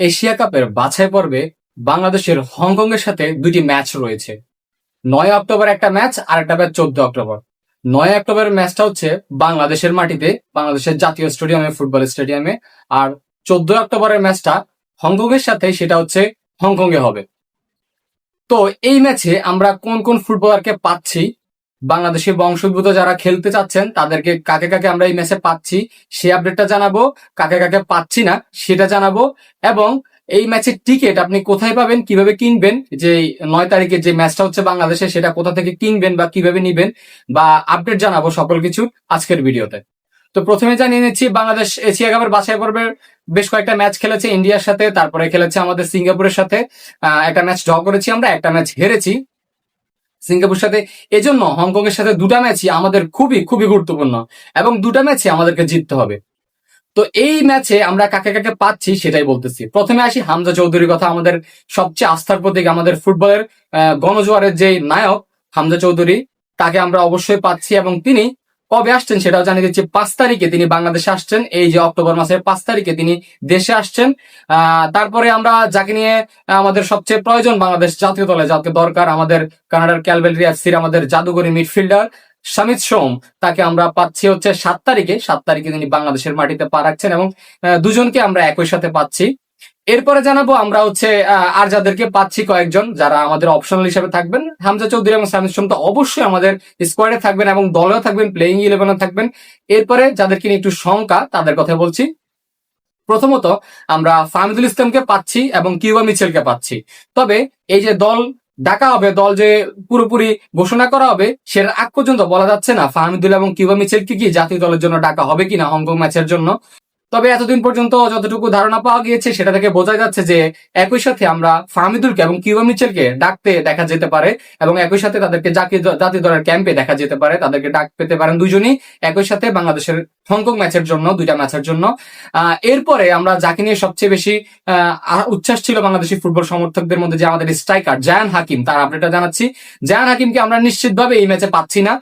Asia কাপের বাছাই পর্বে বাংলাদেশের হংকং এর সাথে দুটি ম্যাচ রয়েছে। নয় অক্টোবর একটা ম্যাচ, আর একটা ম্যাচ চোদ্দ অক্টোবর। নয় অক্টোবরের ম্যাচটা হচ্ছে বাংলাদেশের মাটিতে, বাংলাদেশের জাতীয় স্টেডিয়ামে, ফুটবল স্টেডিয়ামে। আর চোদ্দ অক্টোবরের ম্যাচটা হংকং এর সাথে, সেটা হচ্ছে হংকং এ হবে। তো এই ম্যাচে আমরা কোন কোন ফুটবলারকে পাচ্ছি বাংলাদেশের বংশোদ্ভূত যারা খেলতে চাচ্ছেন, তাদেরকে কাকে কাকে আমরা এই ম্যাচে পাচ্ছি, সেই আপডেটটা জানাব। কাকে কাকে পাচ্ছি না, সেটা জানাব। এবং এই ম্যাচের টিকিট আপনি কোথায় পাবেন, কীভাবে কিনবেন, যে নয় তারিখে যে ম্যাচটা হচ্ছে বাংলাদেশে, সেটা কোথা থেকে কিনবেন বা কীভাবে নিবেন, বা আপডেট জানাব সকল কিছু আজকের ভিডিওতে। তো প্রথমে জানিয়ে নিচ্ছি, বাংলাদেশ এশিয়া কাপের বাছাই পর্বের বেশ কয়েকটা ম্যাচ খেলেছে ইন্ডিয়ার সাথে, তারপরে খেলেছে আমাদের সিঙ্গাপুরের সাথে। একটা ম্যাচ ড্র করেছি আমরা, একটা ম্যাচ হেরেছি। সিঙ্গাপুর সাথে। এজন্য হংকং এর সাথে দুটা ম্যাচই আমাদের খুবই খুবই গুরুত্বপূর্ণ এবং দুটা ম্যাচে আমাদেরকে জিততে হবে। তো এই ম্যাচে আমরা কাকে কাকে পাচ্ছি সেটাই বলতেছি। প্রথমে আসি হামজা চৌধুরীর কথা, আমাদের সবচেয়ে আস্থার প্রতীক আমাদের ফুটবলের গণজোয়ারের যে নায়ক হামজা চৌধুরী, তাকে আমরা অবশ্যই পাচ্ছি এবং তিনি কবে আসছেন সেটাও জানিয়ে দিচ্ছি পাঁচ তারিখে তিনি বাংলাদেশে আসছেন। এই যে অক্টোবর মাসের পাঁচ তারিখে তিনি দেশে আসছেন। তারপরে আমরা যাকে নিয়ে আমাদের সবচেয়ে প্রয়োজন বাংলাদেশ জাতীয় দলে যাকে দরকার, আমাদের কানাডার ক্যালভেলরি এফসির আমাদের জাদুঘরী মিডফিল্ডার সামিত সোম, তাকে আমরা পাচ্ছি হচ্ছে সাত তারিখে। সাত তারিখে তিনি বাংলাদেশের মাটিতে পা রাখছেন এবং দুজনকে আমরা একই সাথে পাচ্ছি। এরপরে জানাব আমরা হচ্ছে আর যাদেরকে পাচ্ছি কয়েকজন যারা আমাদের অপশনাল হিসেবে থাকবেন। হামজা চৌধুরী এবং সামিত সোম তো অবশ্যই আমাদের স্কোয়াডে থাকবেন এবং দলেও থাকবেন প্লেইং ইলেভেনে থাকবেন। এরপরে যাদেরকে নিয়ে একটু শঙ্কা, তাদের কথা বলছি। প্রথমত, আমরা ফাহমিদুল ইসলামকে পাচ্ছি এবং কিউবা মিচেলকে পাচ্ছি। তবে এই যে দল ডাকা হবে, দল যে পুরোপুরি ঘোষণা করা হবে, সেটার আগ পর্যন্ত বলা যাচ্ছে না ফাহমিদুল এবং কিউবা মিচেলকে কি জাতীয় দলের জন্য ডাকা হবে কিনা হংকং ম্যাচের জন্য। তবে এতদিন পর্যন্ত যতটুকু ধারণা পাওয়া গিয়েছে, সেটা থেকে বোঝা যাচ্ছে যে একই সাথে আমরা ফাহমিদুলকে এবং কিউবা মিচেলকে ডাকতে দেখা যেতে পারে এবং একই সাথে তাদেরকে জাতি জাতি দলের ক্যাম্পে দেখা যেতে পারে। তাদেরকে ডাক পেতে পারেন দুজনই। একই সাথে বাংলাদেশের হংকং ম্যাচের জন্য, দুইটা ম্যাচের জন্য। এরপরে আমরা যাকে নিয়ে সবচেয়ে বেশি উচ্ছ্বাস ছিল বাংলাদেশি ফুটবল সমর্থকদের মধ্যে যে আমাদের স্ট্রাইকার জায়ান হাকিম, তার আপডেটটা জানাচ্ছি। জায়ান হাকিমকে আমরা নিশ্চিতভাবে এই ম্যাচে পাচ্ছি না।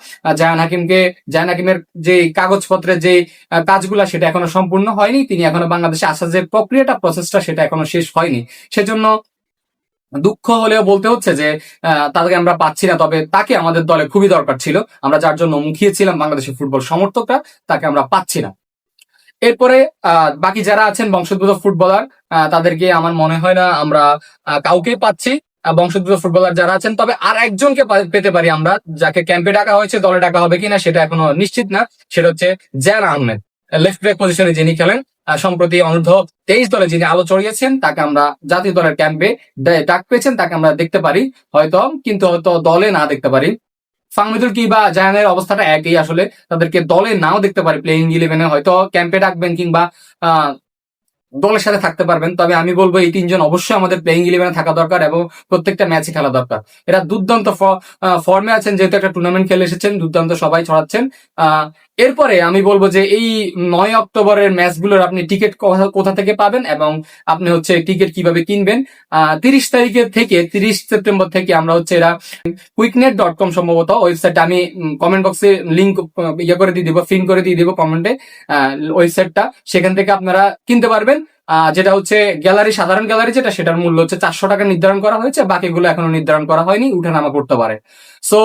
জায়ান হাকিমকে, জায়ান হাকিমের যে কাগজপত্রের যে কাজগুলা, সেটা এখনও সম্পূর্ণ হয়নি। তিনি এখনও বাংলাদেশে আসার যে প্রক্রিয়াটা প্রসেসটা সেটা এখনও শেষ হয়নি। সেজন্য দুঃখ হলেও বলতে হচ্ছে যে তাদেরকে আমরা পাচ্ছি না। তবে তাকে আমাদের দলে খুবই দরকার ছিল। আমরা যার জন্য মুখিয়েছিলাম বাংলাদেশের ফুটবল সমর্থকরা, তাকে আমরা পাচ্ছি না। এরপরে বাকি যারা আছেন বংশোদ্ভূত ফুটবলার তাদেরকে আমার মনে হয় না আমরা কাউকে পাচ্ছি বংশোদ্ভূত ফুটবলার যারা আছেন। তবে আর একজনকে পেতে পারি আমরা, যাকে ক্যাম্পে ডাকা হয়েছে, দলে ডাকা হবে কিনা সেটা এখনও নিশ্চিত না। সেটা হচ্ছে জ্যান আহমেদ লেফট ব্যাক পজিশনে যিনি খেলেন। সম্প্রতি অনূর্ধ্ব তেইশ দলে যিনি আলো চড়িয়েছেন তাকে আমরা জাতীয় দলের ক্যাম্পে ডাক পেয়েছেন, তাকে আমরা দেখতে পারি, হয়তো, কিন্তু হয়তো দলে না দেখতে পারি। ফাহমিদুল কি বা জায়ানের অবস্থাটা একই আসলে, তাদেরকে দলে নাও দেখতে পারি প্লেইং ইলেভেনে হয়তো ক্যাম্পে ডাকবেন কিংবা দলের সাথে থাকতে পারবেন। তবে আমি বলব, এই তিনজন অবশ্যই আমাদের প্লেইং ইলেভেনে থাকা দরকার এবং প্রত্যেকটা ম্যাচে খেলা দরকার। এরা দুর্দান্ত ফর্মে আছেন, যেহেতু একটা টুর্নামেন্ট খেলে এসেছেন, দুর্দান্ত সবাই ছড়াচ্ছেন। এরপরে আমি বলব যে এই নয় অক্টোবরের ম্যাচগুলোর আপনি টিকিট কোথা থেকে পাবেন এবং আপনি হচ্ছে টিকিট কীভাবে কিনবেন। তিরিশ তারিখের থেকে, তিরিশ সেপ্টেম্বর থেকে আমরা হচ্ছে এরা কুইকনেট ডট কম সম্ভবত ওয়েবসাইট আমি কমেন্ট বক্সে লিঙ্ক ইয়ে করে দিয়ে দিব ফিন করে দিয়ে দিব কমেন্টে ওয়েবসাইটটা সেখান থেকে আপনারা কিনতে পারবেন। যেটা হচ্ছে গ্যালারি সাধারণ গ্যালারি যেটা, সেটার মূল্য হচ্ছে চারশো টাকা নির্ধারণ করা হয়েছে। বাকিগুলো এখনও নির্ধারণ করা হয়নি, উঠানামা করতে পারে। সো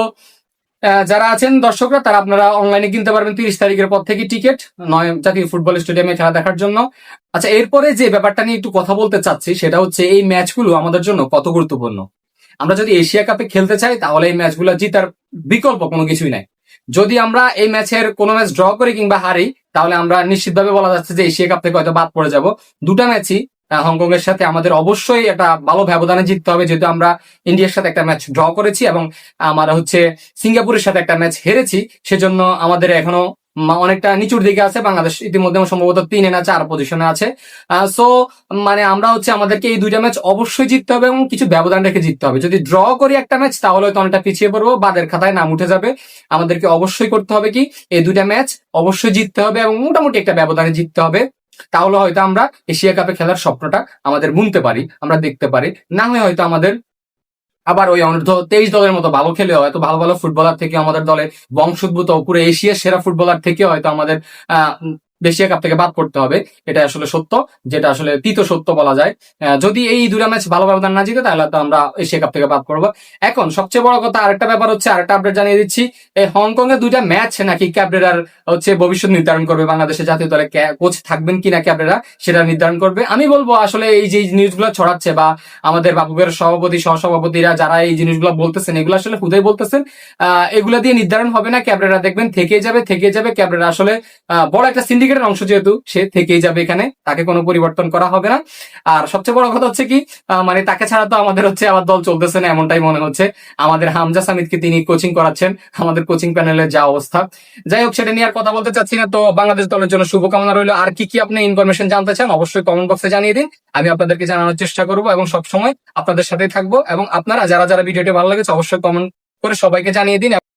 যারা আছেন দর্শকরা, তারা আপনারা অনলাইনে কিনতে পারবেন তিরিশ তারিখের পর থেকে টিকিট নয় জাতীয় ফুটবল স্টেডিয়ামে খেলা দেখার জন্য। আচ্ছা এরপরে যে ব্যাপারটা নিয়ে একটু কথা বলতে চাচ্ছি, সেটা হচ্ছে এই ম্যাচগুলো আমাদের জন্য কত গুরুত্বপূর্ণ? আমরা যদি এশিয়া কাপে খেলতে চাই, তাহলে এই ম্যাচগুলো জিতার বিকল্প কোনো কিছুই নাই। যদি আমরা এই ম্যাচের কোনো ম্যাচ ড্র করি কিংবা হারি, তাহলে আমরা নিশ্চিতভাবে বলা যাচ্ছে যে এশিয়া কাপ থেকে হয়তো বাদ পড়ে যাব। দুটা ম্যাচই হংকং এর সাথে আমাদের অবশ্যই একটা ভালো ব্যবধানে জিততে হবে, যেহেতু আমরা ইন্ডিয়ার সাথে একটা ম্যাচ ড্র করেছি এবং আমরা হচ্ছে সিঙ্গাপুরের সাথে একটা ম্যাচ হেরেছি, সেজন্য আমাদের এখনও অনেকটা নিচুর দিকে আছে। বাংলাদেশ ইতিমধ্যে সম্ভবত তিনে না চার পজিশনে আছে। সো মানে আমরা হচ্ছে আমাদেরকে এই দুইটা ম্যাচ অবশ্যই জিততে হবে এবং কিছু ব্যবধান রেখে জিততে হবে। যদি ড্র করি একটা ম্যাচ তাহলে হয়তো অনেকটা পিছিয়ে পড়ব, বাদের খাতায় নাম উঠে যাবে। আমাদেরকে অবশ্যই করতে হবে কি, এই দুইটা ম্যাচ অবশ্যই জিততে হবে এবং মোটামুটি একটা ব্যবধানে জিততে হবে। তাহলে হয়তো আমরা এশিয়া কাপে খেলার স্বপ্নটা আমাদের বুনতে পারি, আমরা দেখতে পারি। না হলে হয়তো আমাদের আবার ওই অনূর্ধ্ব তেইশ দলের মতো ভালো খেলে হয়তো ভালো ভালো ফুটবলার থেকে আমাদের দলে বংশোদ্ভূত, পুরো এশিয়ার সেরা ফুটবলার থেকে হয়তো আমাদের এশিয়া কাপ থেকে বাদ করতে হবে। এটা আসলে সত্য যেটা আসলে তিত সত্য বলা যায়। যদি এই দুটা ম্যাচ ভালো ব্যবধান না জিতে তাহলে তো আমরা এশিয়া কাপ থেকে বাদ করব এখন সবচেয়ে বড় কথা আরেকটা ব্যাপার হচ্ছে আরেকটা আপডেট জানিয়ে দিচ্ছি। এই হংকং এর দুইটা ম্যাচ নাকি ক্যাবরেরার হচ্ছে ভবিষ্যৎ নির্ধারণ করবে বাংলাদেশের জাতীয় দলে কোচ থাকবেন কিনা ক্যাবরেরা সেটা নির্ধারণ করবে। আমি বলব আসলে এই যে নিউজগুলো ছড়াচ্ছে বা আমাদের বাবুকের সভাপতি সহসভাপতিরা যারা এই জিনিসগুলো বলতেছেন এগুলো আসলে খুদাই বলতেছেন আহ, এগুলা দিয়ে নির্ধারণ হবে না। ক্যাবরেরা দেখবেন থেকে যাবে থেকে যাবে। ক্যাবরেরা আসলে বড় একটা সিন্ডিকেটের অংশ যেহেতু, সে থেকেই যাবে এখানে, তাকে কোনো পরিবর্তন করা হবে না। আর সবচেয়ে বড় কথা হচ্ছে কি মানে তাকে ছাড়া তো আমাদের হচ্ছে আবার দল চলতেছে না, এমনটাই মনে হচ্ছে। আমাদের হামজা সামিদকে তিনি কোচিং করাচ্ছেন, আমাদের কোচিং প্যানেলের যা অবস্থা। যাই হোক, সেটা নিয়ে আর কথা বলতে চাচ্ছি না, তো বাংলাদেশ দলের জন্য শুভকামনা রইল। আর কি কি আপনি ইনফরমেশন জানতে চান, অবশ্যই কমেন্ট বক্সে জানিয়ে দিন। আমি আপনাদেরকে জানানোর চেষ্টা করব এবং সবসময় আপনাদের সাথেই থাকব। এবং আপনারা, যারা যারা ভিডিওটি ভালো লেগেছে, অবশ্যই কমেন্ট করে সবাইকে জানিয়ে দিন।